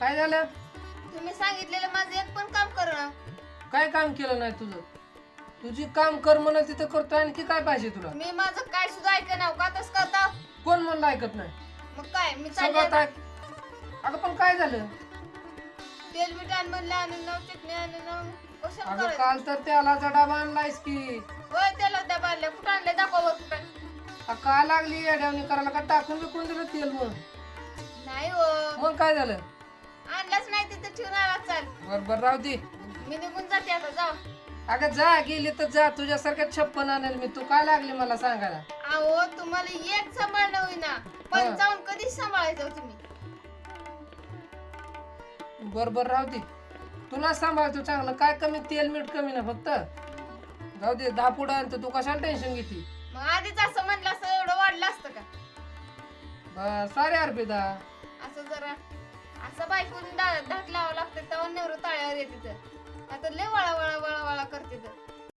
काय झालं? तुम्ही सांगितलेलं माझं एक पण काम करा काय काम केलं नाही तुझं? तुझी काम कर म्हणून तिथं करतो आणखी काय पाहिजे तुला? मी माझं काय सुद्धा ऐक ना का तस करता? कोण म्हणलं ऐकत नाही? मग काय मी सगळं चालले काय? अगं पण काय झालं? तेल आण म्हणलं आणून नाव चटणी आणून नाव कशाला अगं करायचं? काल तर त्याला डबा आणलायस की. होय त्याला त्या बांधल्या कुठं आणले दाखवा बरं कुठं आ, का लागली येड्यावणी करायला? का टाकून बिकून दिलं तेल मग नाही हो. मग काय झालं? बरोबर राहू दे. मी निघून जाते आता जाऊ अगं जा गेली तर जा. तुझ्यासारख्या छप्पन आणेल मी. तू काय लागली मला सांगायला? अहो तुम्हाला एक सांभाळणं होईना. पंचावन्न कधीच सांभाळायचं हो तुम्ही. बरोबर राहू दे. तुला सांभाळतो चांगलं. काय कमी तेल मीठ कमी ना फक्त. जाऊ दे दहा पुढं आणतो तू कशाला टेन्शन घेते? मग आधीच असं म्हणलं असं एवढं वाढलं असतं का? बस सारे अर्पिता. असं जरा. असं बायकून दात लावावं लागतं तेव्हा नेहरू ताळ्यावर येते तर आता लय वळा वळा वळा